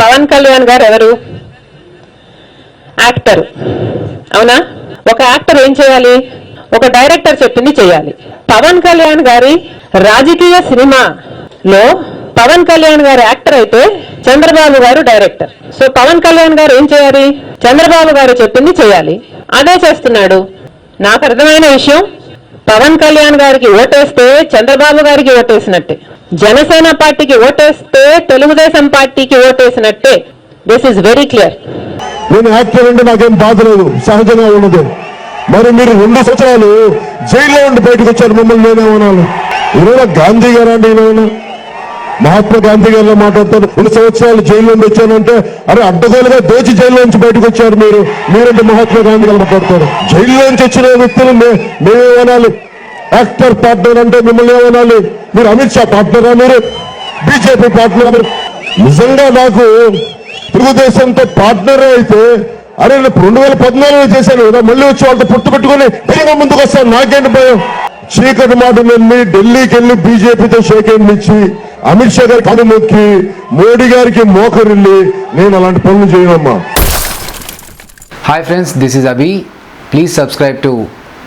పవన్ కళ్యాణ్ గారు ఎవరు? యాక్టర్. అవునా? ఒక యాక్టర్ ఏం చేయాలి? ఒక డైరెక్టర్ చెప్పింది చేయాలి. పవన్ కళ్యాణ్ గారి రాజకీయ సినిమాలో పవన్ కళ్యాణ్ గారు యాక్టర్ అయితే చంద్రబాబు గారు డైరెక్టర్. సో పవన్ కళ్యాణ్ గారు ఏం చేయాలి? చంద్రబాబు గారు చెప్పింది చేయాలి. అదే చేస్తున్నాడు. నాకు అర్థమైన విషయం పవన్ కళ్యాణ్ గారికి ఓటేస్తే చంద్రబాబు గారికి ఓటేసినట్టే. జనసేన పార్టీకి ఓటేస్తే తెలుగుదేశం పార్టీకి ఓటేసినట్టే. దిస్ ఇస్ వెరీ క్లియర్ నేను యాక్టర్ అంటే నాకేం బాధ లేదు సహజంగా ఉన్నది మరి మీరు రెండు సంవత్సరాలు జైల్లో ఉండి బయటకు వచ్చారు మిమ్మల్ని నేనేమన్నాను ఈరోజు గాంధీ గారు అండి మహాత్మా గాంధీ గారిలో మాట్లాడతారు రెండు సంవత్సరాలు జైల్లో ఉండి వచ్చానంటే అరే అడ్డగోలుగా దోచి జైల్లో నుంచి బయటకు వచ్చారు మీరు. మీరంటే మహాత్మా గాంధీ గారు మాట్లాడతారు. జైల్లో నుంచి వచ్చిన వ్యక్తులు మేమేమనాలి? యాక్టర్ పార్ట్నర్ అంటే మిమ్మల్ని ఏమనాలి? మీరు అమిత్ షా పార్ట్నరా మీరు? బీజేపీ పార్ట్నర్ నిజంగా నాకు తెలుగుదేశంతో పార్ట్నర్ అయితే అరే నేను రెండు వేల పద్నాలుగులో చేశాను కదా మళ్ళీ వచ్చి వాళ్ళతో పొత్తు తిరిగి ముందుకు వస్తాను. నాకేంటి భయం? చీకటి మాట నమ్మి ఢిల్లీకి వెళ్ళి బీజేపీతో షేక్ ఇచ్చి అమిత్ షా గారికి కనుమొక్కి మోడీ గారికి మోకరిల్లి నేను అలాంటి పనులు చేయనమ్మా. Hi friends this is Abhi please subscribe to